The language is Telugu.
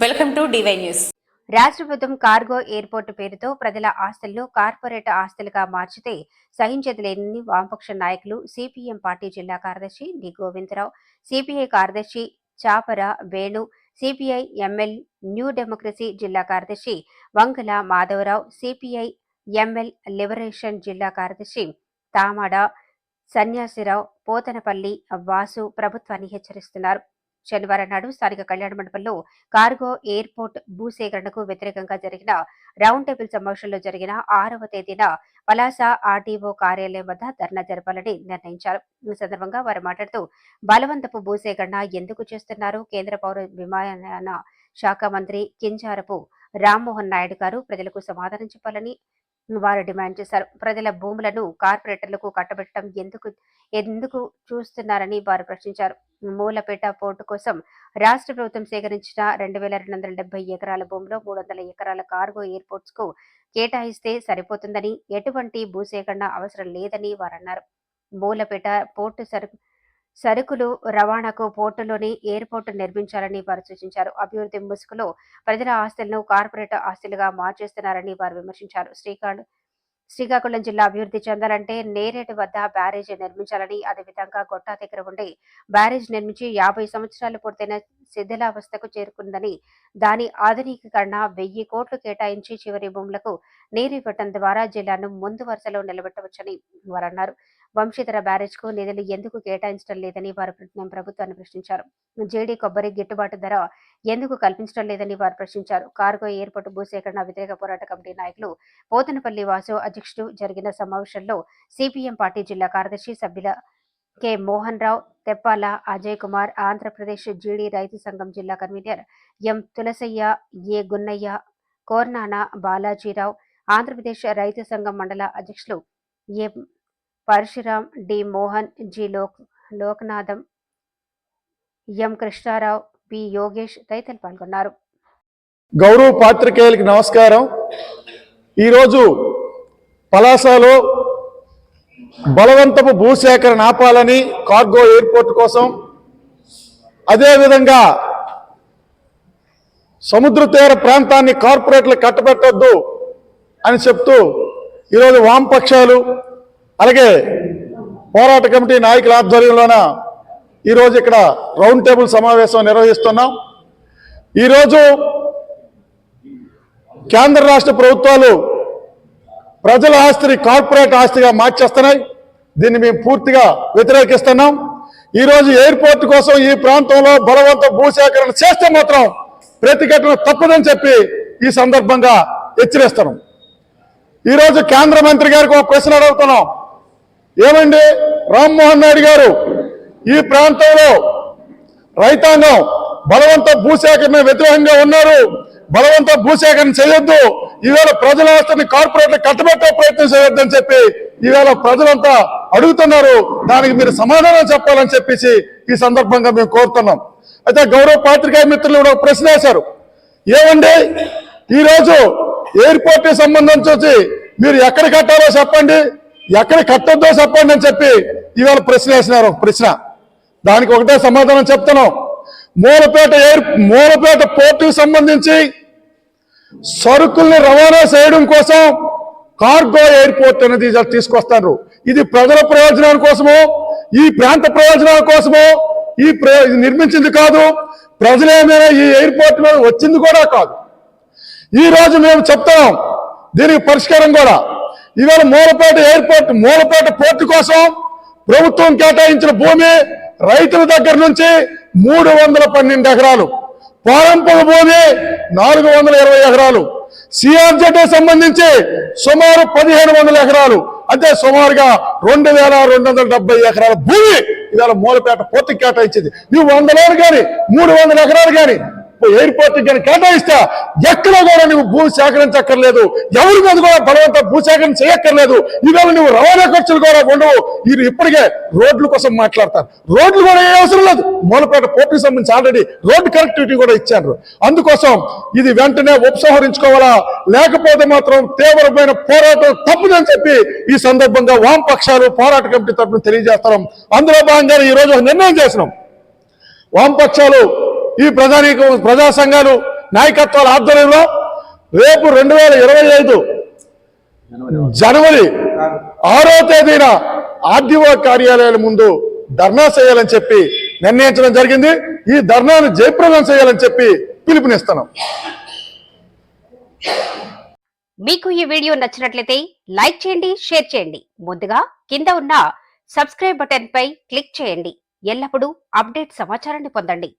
Welcome to DY news. రాష్ట్ర ప్రభుత్వం కార్గో ఎయిర్పోర్టు పేరుతో ప్రజల ఆస్తులను కార్పొరేట్ ఆస్తులుగా మార్చితే సహించదలేని వామపక్ష నాయకులు సిపిఎం పార్టీ జిల్లా కార్యదర్శి డి గోవిందరావు సిపిఐ కార్యదర్శి Chapara Venu CPI ML new democracy జిల్లా కార్యదర్శి Vangala Madhavarao CPI ML liberation జిల్లా కార్యదర్శి తామడ సన్యాసిరావు పోతనపల్లి వాసు ప్రభుత్వాన్ని హెచ్చరిస్తున్నారు. శనివారం నాడు స్థానిక కళ్యాణ మండపంలో కార్గో ఎయిర్పోర్ట్ భూసేకరణకు వ్యతిరేకంగా జరిగిన రౌండ్ టేబుల్ సమావేశంలో జరిగిన ఆరవ తేదీన పలాస ఆర్డీఓ కార్యాలయం వద్ద ధర్నా జరపాలని నిర్ణయించారు. ఈ సందర్భంగా వారు మాట్లాడుతూ బలవంతపు భూసేకరణ ఎందుకు చేస్తున్నారు? కేంద్ర పౌర విమానయాన శాఖ మంత్రి కింజారపు రామ్మోహన్ నాయుడు గారు ప్రజలకు సమాధానం చెప్పాలని వారు డిమాండ్ చేశారు. ప్రజల భూములను కార్పొరేటర్లకు కట్టబెట్టడం ఎందుకు ఎందుకు చూస్తున్నారని వారు ప్రశ్నించారు. మూలపేట పోర్టు కోసం రాష్ట్ర ప్రభుత్వం సేకరించిన రెండు వేల రెండు వందల డెబ్బై ఎకరాల భూమిలో మూడు వందల ఎకరాల కార్గో ఎయిర్పోర్ట్స్కు కేటాయిస్తే సరిపోతుందని ఎటువంటి భూసేకరణ అవసరం లేదని వారు అన్నారు మూలపేట పోర్టు సరుకు సరుకులు రవాణాకు పోర్టులోని ఎయిర్పోర్టు నిర్మించాలని వారు సూచించారు. అభివృద్ధి ముసుగులో ప్రజల ఆస్తులను కార్పొరేట్ ఆస్తులుగా మార్చేస్తున్నారని వారు విమర్శించారు. శ్రీకాకుళం శ్రీకాకుళం జిల్లా అభివృద్ధి చెందాలంటే నేరేడు వద్ద బ్యారేజ్ నిర్మించాలని అదేవిధంగా గొట్టా దగ్గర ఉండే బ్యారేజ్ నిర్మించి యాభై సంవత్సరాలు పూర్తయిన శిథిలావస్థకు చేరుకుందని దాని ఆధునికీకరణ వెయ్యి కోట్లు కేటాయించి చివరి భూములకు నీరు ఇవ్వటం ద్వారా జిల్లాను ముందు వరుసలో నిలబెట్టవచ్చని వారు అన్నారు వంశీధర బ్యారేజ్కు నిధులు ఎందుకు కేటాయించడం లేదని వారు ప్రభుత్వాన్ని ప్రశ్నించారు. జేడీ కొబ్బరి గిట్టుబాటు ధర ఎందుకు కల్పించడం లేదని వారు ప్రశ్నించారు. కార్గో ఎయిర్పోర్టు భూసేకరణ వ్యతిరేక పోరాట కమిటీ నాయకులు పోతనపల్లి వాసు అధ్యక్షుడు జరిగిన సమావేశంలో సిపిఎం పార్టీ జిల్లా కార్యదర్శి సభ్యుల కె. మోహన్ రావు తెప్పాల అజయ్ కుమార్ ఆంధ్రప్రదేశ్ జీడీ రైతు సంఘం జిల్లా convener M. Tulasayya A. Gunnayya Kornana Balajirao Andhra Pradesh రైతు సంఘం మండల అధ్యక్షులు A Parasuram D. Mohan G. Lok Lokanatham M. Krishnarao P Yogesh తదితరులు పాల్గొన్నారు. గౌరవ పాత్రికేయులకి నమస్కారం. ఈరోజు పలాసలో బలవంతపు భూసేకరణ ఆపాలని కార్గో ఎయిర్పోర్ట్ కోసం అదేవిధంగా సముద్ర తీర ప్రాంతాన్ని కార్పొరేట్లు కట్టబెట్టొద్దు అని చెప్తూ ఈరోజు వామపక్షాలు అలాగే పోరాట కమిటీ నాయకుల ఆధ్వర్యంలోన ఈరోజు ఇక్కడ రౌండ్ టేబుల్ సమావేశం నిర్వహిస్తున్నాం. ఈరోజు కేంద్ర రాష్ట్ర ప్రభుత్వాలు ప్రజల ఆస్తిని కార్పొరేట్ ఆస్తిగా మార్చేస్తున్నాయి. దీన్ని మేము పూర్తిగా వ్యతిరేకిస్తున్నాం. ఈరోజు ఎయిర్పోర్ట్ కోసం ఈ ప్రాంతంలో బలవంత భూసేకరణ చేస్తే మాత్రం ప్రతిఘటన తప్పదని చెప్పి ఈ సందర్భంగా హెచ్చరిస్తున్నాం. ఈరోజు కేంద్ర మంత్రి గారికి ఒక ప్రశ్న అడుగుతున్నాం. ఏమండి? రామ్మోహన్ నాయుడు గారు ఈ ప్రాంతంలో రైతాంగం బలవంత భూసేకరణ వ్యతిరేకంగా ఉన్నారు. బలవంత భూసేకరణ చేయొద్దు. ఈవేళ ప్రజల ఆస్తిని కార్పొరేట్లు కట్టబెట్టే ప్రయత్నం చేయొద్దని చెప్పి ఈవేళ ప్రజలంతా అడుగుతున్నారు. దానికి మీరు సమాధానం చెప్పాలని చెప్పేసి ఈ సందర్భంగా మేము కోరుతున్నాం. అయితే గౌరవ పాత్రికేయ మిత్రులు కూడా ఒక ప్రశ్న వేశారు. ఏమండి? ఈరోజు ఎయిర్పోర్ట్ సంబంధించి వచ్చి మీరు ఎక్కడ కట్టాలో చెప్పండి. ఎక్కడ కట్టద్దో చెప్పండి అని చెప్పి ఇవాళ ప్రశ్న వేసినారు. ప్రశ్న. దానికి ఒకటే సమాధానం చెప్తున్నాం. మూలపేట ఎయిర్ మూలపేట పోర్టుకు సంబంధించి సరుకుల్ని రవాణా చేయడం కోసం కార్గో ఎయిర్పోర్ట్ అనేది తీసుకొస్తారు. ఇది ప్రజల ప్రయోజనాల కోసము ఈ ప్రాంత ప్రయోజనాల కోసము ఈ ప్ర- ఇది నిర్మించింది కాదు. ప్రజలేమైనా ఈ ఎయిర్పోర్ట్ మీద వచ్చింది కూడా కాదు. ఈ రోజు మేము చెప్తాం దీనికి పరిష్కారం కూడా. ఇవాళ మూలపేట ఎయిర్పోర్ట్ మూలపేట పోర్టు కోసం ప్రభుత్వం కేటాయించిన భూమి రైతుల దగ్గర నుంచి మూడు వందల పన్నెండు ఎకరాలు. పారంపర భూమి నాలుగు వందల ఇరవై ఎకరాలు. సిఆర్జెడ్ సంబంధించి సుమారు పదిహేను వందల ఎకరాలు. అంటే సుమారుగా రెండు వేల రెండు వందల డెబ్బై ఎకరాల భూమి ఇవాళ మూలపేట పోర్టుకి కేటాయించింది. నువ్వు వందలేరు కానీ మూడు వందల ఎకరాలు కానీ ఎయిర్పోర్ట్ కానీ కేటాయిస్తే. ఎక్కడ కూడా నువ్వు భూ సేకరించక్కర్లేదు ఎవరి మీద కూడా బలవంత భూ సేకరణ చేయక్కర్లేదు. ఇవాళ నువ్వు రవాణా ఖర్చులు కూడా ఉండవు. వీరు ఇప్పటికే రోడ్ల కోసం మాట్లాడతారు. రోడ్లు కూడా ఏ అవసరం లేదు. మూలపేట పోర్టుకి సంబంధించి ఆల్రెడీ రోడ్డు కనెక్టివిటీ కూడా ఇచ్చారు. అందుకోసం ఇది వెంటనే ఉపసంహరించుకోవాలా? లేకపోతే మాత్రం తీవ్రమైన పోరాటం తప్పుదని చెప్పి ఈ సందర్భంగా వామపక్షాలు పోరాట కమిటీ తరఫున తెలియజేస్తున్నాం. అందులో భాగంగా ఈ రోజు నిర్ణయం చేసినాం. వామపక్షాలు ఈ ప్రధాని ప్రజా సంఘాలు నాయకత్వాల ఆధ్వర్యంలో రేపు రెండు వేల ఇరవై ఐదు జనవరి ఆరో తేదీన ఆర్డీఓ కార్యాలయాల ముందు ధర్నా చేయాలని చెప్పి నిర్ణయించడం జరిగింది. ఈ ధర్నాను జయప్రదం చేయాలని చెప్పి పిలుపునిస్తున్నాం. మీకు ఈ వీడియో నచ్చినట్లయితే లైక్ చేయండి షేర్ చేయండి. ముందుగా కింద ఉన్న సబ్స్క్రైబ్ బటన్ పై క్లిక్ చేయండి. ఎల్లప్పుడూ అప్డేట్ సమాచారాన్ని పొందండి.